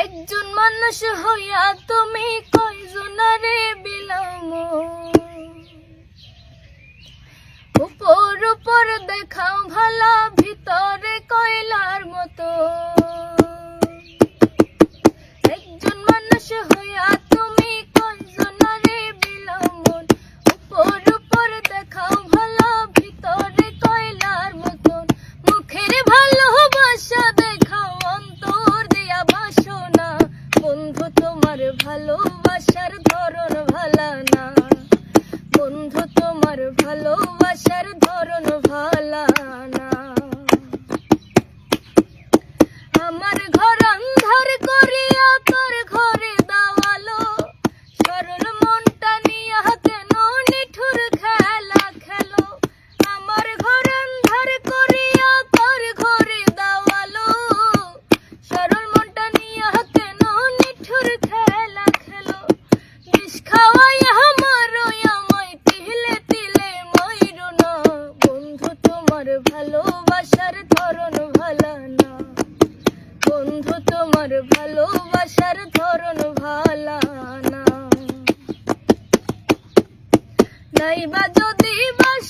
একজন মানুষ হইয়া তুমি কয়জনারে বিলাম? উপর উপর দেখাও ভালা ভালোবাসার ধরন ভালা না। আমার ঘর অন্ধার করিয়া তোমার ভালোবাসার ধরন ভালা না। বন্ধু তোমার ভালোবাসার ধরন ভালা না। নাইবা যদি বাস